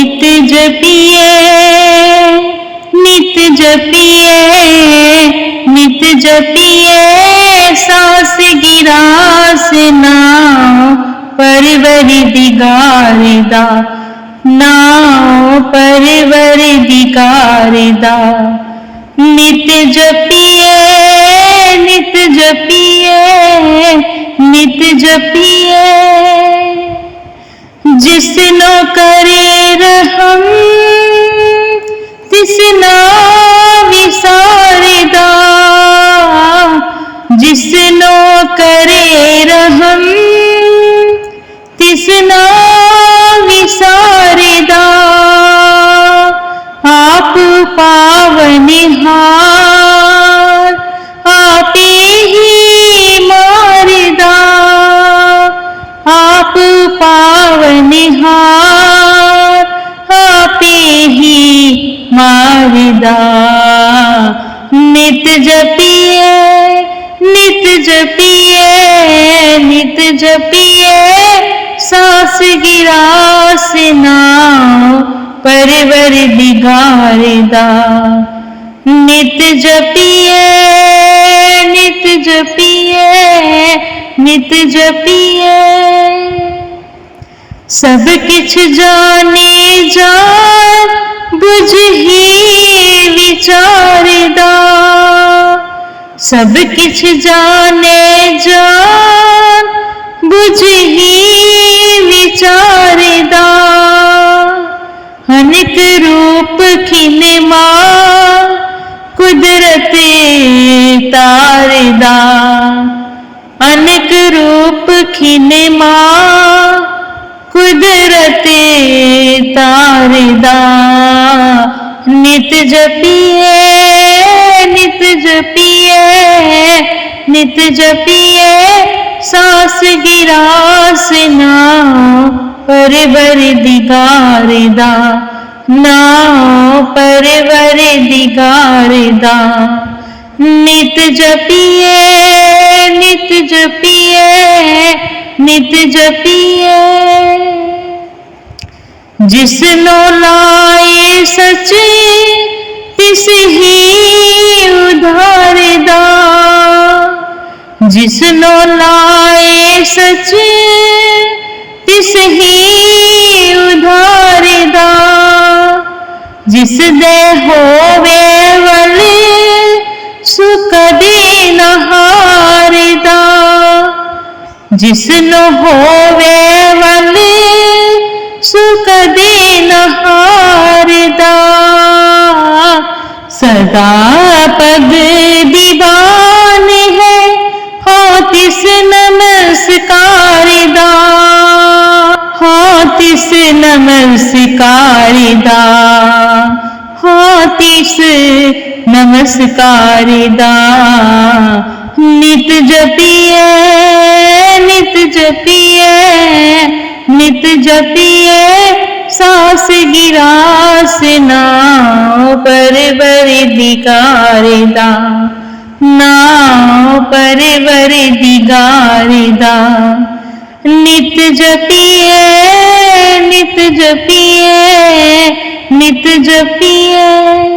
नित जपिए नित जपिए नित जपिए, सास गिरास नाव परवर दिगारदा नाव परवर दिगारदा नित जपिए नित जपिए नित जपिए जिसनो करे मारदा नित जपिए नित जपिए नित जपिए, सास गिरास नाव परवर दिगारदा नित जपिए नित जपिए नित जपिए। सब किछ जाने जान, बुझ ही विचारदा सब किछ जाने जान बुझ ही विचारदा अनेक रूप खिले माँ, कुदरत तारदा अनेक रूप खिले माँ, कुदरत तारदा नित जपिए नित जपिए नित जपिए, सास गिरास नाव परवर दिगारदा नाव परवर दिगारदा। नित जपिए नित जपिए नित जपिए। जिसनो लाए सच तिस ही उधार उधारदा जिसनो लाए सच तिस ही उधारदा जिस दे होवे वले सुकदी न हारदा जिसनो होवे वले सुकदी न सदा पग दीवान है, हो तिस नमस्कारदा हो तिस नमस्कारदा हो तिस नमस्कारदा नित जपिए नित जपिए नित जपिए सास गिरास नाव पर दिगारदा नाव बर दिगारदा नित जपिए नित जपिए नित जपिए।